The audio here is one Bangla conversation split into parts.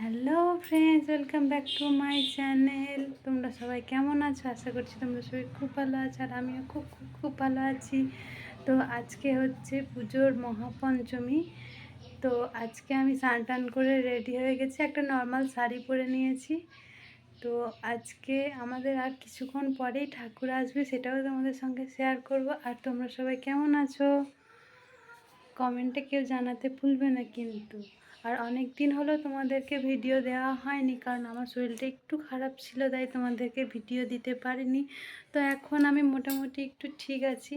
Hello friends, welcome back to my channel. তোমরা সবাই কেমন আছো? আশা করছি তোমরা সবাই খুব ভালো আছো আর আমিও খুব খুব খুব ভালো আছি। তো আজকে হচ্ছে পুজোর মহাপঞ্চমী। তো আজকে আমি স্নান টান করে রেডি হয়ে গেছি, একটা নর্মাল শাড়ি পরে নিয়েছি। তো আজকে আমাদের আর কিছুক্ষণ পরেই ঠাকুর আসবে, সেটাও তোমাদের সঙ্গে শেয়ার করব। আর তোমরা সবাই কেমন আছো? কমেন্টে কেউ জানাতে ভুলবে না কিন্তু। আর অনেক দিন হলো তোমাদেরকে ভিডিও দেওয়া হয়নি, কারণ আমার শরীরটা একটু খারাপ ছিল, তাই তোমাদেরকে ভিডিও দিতে পারিনি। তো এখন আমি মোটামুটি একটু ঠিক আছি,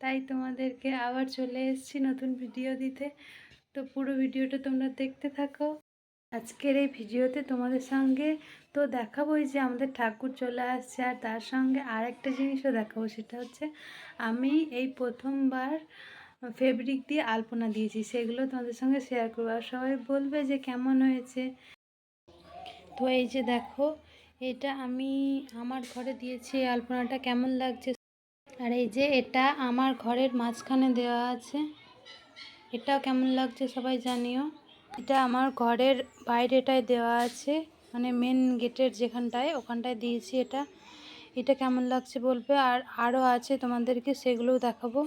তাই তোমাদেরকে আবার চলে এসেছি নতুন ভিডিও দিতে। তো পুরো ভিডিওটা তোমরা দেখতে থাকো। আজকের এই ভিডিওতে তোমাদের সঙ্গে তো দেখাবোই যে আমাদের ঠাকুর চলে আসছে, আর তার সঙ্গে আর একটা জিনিসও দেখাবো, সেটা হচ্ছে আমি এই প্রথমবার ফেব্রিক দিয়ে আলপনা দিয়েছি, সেগুলো তোমাদের সঙ্গে শেয়ার করব। আর সবাই বলবে যে কেমন হয়েছে। তো এই যে দেখো, এটা আমি আমার ঘরে দিয়েছি আলপনাটা কেমন লাগছে? আর এই যে এটা আমার ঘরের মাঝখানে দেওয়া আছে। এটাও কেমন লাগছে সবাই জানিও। এটা আমার ঘরের বাইরেটায় দেওয়া আছে মানে মেন গেটের যেখানটায়, ওখানটায় দিয়েছি এটা। এটা কেমন লাগছে বলবে? আর আরও আছে তোমাদেরকে, সেগুলোও দেখাবো।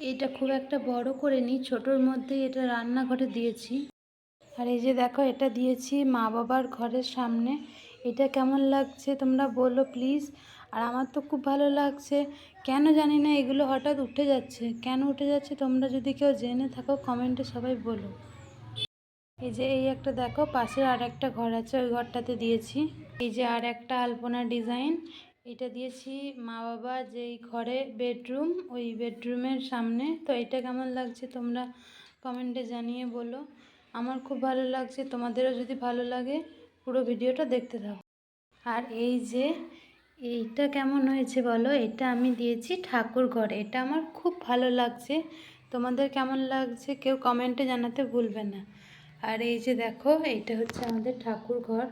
এটা খুব একটা বড় করে নি ছোটোর মধ্যে এটা রান্নাঘরে দিয়েছি। আর এই যে দেখো, এটা দিয়েছি মা বাবার ঘরের সামনে। এটা কেমন লাগছে তোমরা বলো প্লিজ। আর আমার তো খুব ভালো লাগছে। কেন জানি না এগুলো হঠাৎ উঠে যাচ্ছে। কেন উঠে যাচ্ছে তোমরা যদি কেউ জেনে থাকো, কমেন্টে সবাই বলো। এই যে, এই একটা দেখো পাশে আর একটা ঘর আছে, ওই ঘরটাতে দিয়েছি। এই যে আর একটা আলপনা ডিজাইন। এটা দিয়েছি মা বাবা যেই ঘরে বেডরুম, ওই বেডরুমের সামনে। তো এটা কেমন লাগছে তোমরা কমেন্টে জানিয়ে বলো। আমার খুব ভালো লাগছে, তোমাদেরও যদি ভালো লাগে পুরো ভিডিওটা দেখতে থাকো। আর এই যে, এইটা কেমন হয়েছে বলো? এটা আমি দিয়েছি ঠাকুর ঘরে। এটা আমার খুব ভালো লাগছে। তোমাদের কেমন লাগছে কেউ কমেন্টে জানাতে ভুলবে না। আর এই যে দেখো, এইটা হচ্ছে আমাদের ঠাকুর ঘর।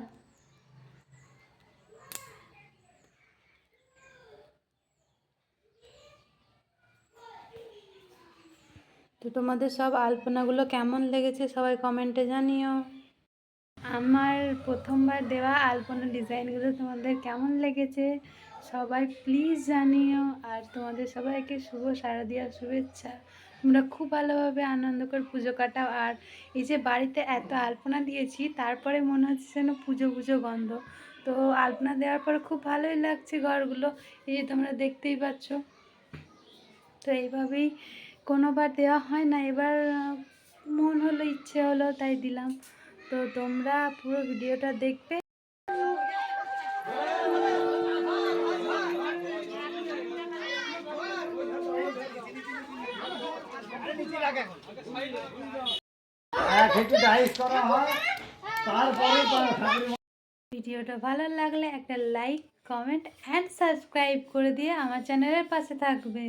তো তোমাদের সব আলপনাগুলো কেমন লেগেছে সবাই কমেন্টে জানিও। আমার প্রথমবার দেওয়া আলপনা ডিজাইনগুলো তোমাদের কেমন লেগেছে সবাই প্লিজ জানিও আর তোমাদের সবাইকে শুভ শারদীয়ার শুভেচ্ছা। তোমরা খুব ভালোভাবে আনন্দ করে পুজো কাটাও আর এই যে বাড়িতে এত আলপনা দিয়েছি তারপরে মনে হচ্ছে যেন পুজো পুজো গন্ধ তো আলপনা দেওয়ার পর খুব ভালোই লাগছে ঘরগুলো, এই যে তোমরা দেখতেই পাচ্ছ। তো এইভাবেই কোনোবার দেওয়া হয় না এবার মন হলো ইচ্ছে হলো তাই দিলাম। তো তোমরা পুরো ভিডিওটা দেখবে। হয় ভিডিওটা ভালো লাগলে একটা লাইক কমেন্ট অ্যান্ড সাবস্ক্রাইব করে দিয়ে আমার চ্যানেলের পাশে থাকবে।